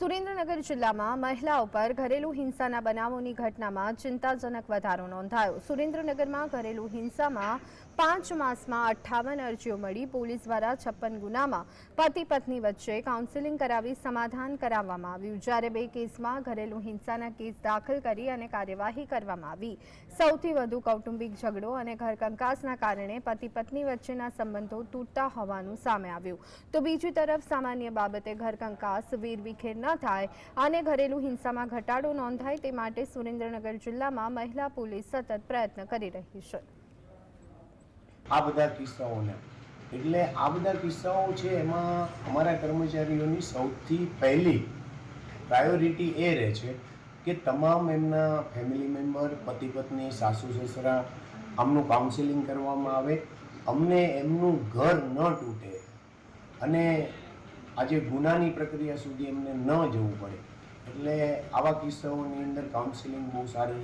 સુરેન્દ્રનગર જિલ્લામાં મહિલા ઉપર ઘરેલુ હિંસાના બનાવોની ઘટનામાં ચિંતાજનક વધારો નોંધાયો. સુરેન્દ્રનગરમાં ઘરેલુ હિંસામાં પાંચ માસમાં અઠ્ઠાવન અરજીઓ મળી. પોલીસ દ્વારા છપ્પન ગુનામાં પતિ પત્ની વચ્ચે કાઉન્સેલિંગ કરાવી સમાધાન કરાવવામાં આવ્યું. જ્યારે બે કેસમાં ઘરેલુ હિંસાના કેસ દાખલ કરી અને કાર્યવાહી કરવામાં આવી. સૌથી વધુ કૌટુંબિક ઝઘડો અને ઘરકંકાસના કારણે પતિ પત્ની વચ્ચેના સંબંધો તૂટતા હોવાનું સામે આવ્યું. તો બીજી તરફ સામાન્ય બાબતે ઘરકંકાસ વેરવિખેર ન થાય. અને ઘરેલુ હિંસામાં ઘટાડો નોંધાય તે માટે સુરેન્દ્રનગર જિલ્લામાં મહિલા પોલીસ સતત પ્રયત્ન કરી રહી છે. આ બધા કિસ્સાઓને. એટલે આ બધા કિસ્સાઓ છે એમાં અમારા કર્મચારીઓની સૌથી પહેલી પ્રાયોરિટી એ રહે છે કે તમામ એમના ફેમિલી મેમ્બર પતિ પત્ની, સાસુ, સસરા, આમનું કાઉન્સેલિંગ કરવામાં આવે. અમને એમનું ઘર ન તૂટે. અને આજે ગુનાની પ્રક્રિયા સુધી એમને ન જવું પડે. એટલે આવા કિસ્સાઓની અંદર કાઉન્સિલિંગ બહુ સારી